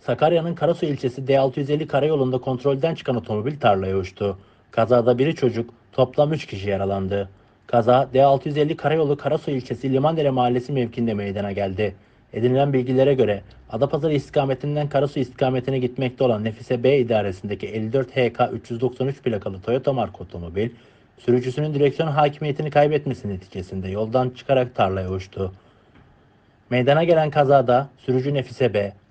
Sakarya'nın Karasu ilçesi D650 karayolunda kontrolden çıkan otomobil tarlaya uçtu. Kazada biri çocuk, toplam 3 kişi yaralandı. Kaza D650 karayolu Karasu ilçesi Limandere mahallesi mevkinde meydana geldi. Edinilen bilgilere göre Adapazarı istikametinden Karasu istikametine gitmekte olan Nefise B idaresindeki 54 HK 393 plakalı Toyota marka otomobil, sürücüsünün direksiyon hakimiyetini kaybetmesi neticesinde yoldan çıkarak tarlaya uçtu. Meydana gelen kazada sürücü Nefise B,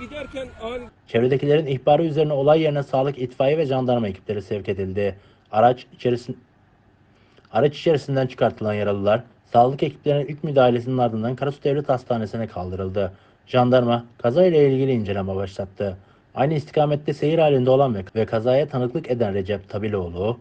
giderken ani Çevredekilerin ihbarı üzerine olay yerine sağlık, itfaiye ve jandarma ekipleri sevk edildi. Araç içerisin Araç içerisinden çıkartılan yaralılar sağlık ekiplerinin ilk müdahalesinin ardından Karasu Devlet Hastanesi'ne kaldırıldı. Jandarma kazayla ilgili inceleme başlattı. Aynı istikamette seyir halinde olan ve kazaya tanıklık eden Recep Tabiloğlu,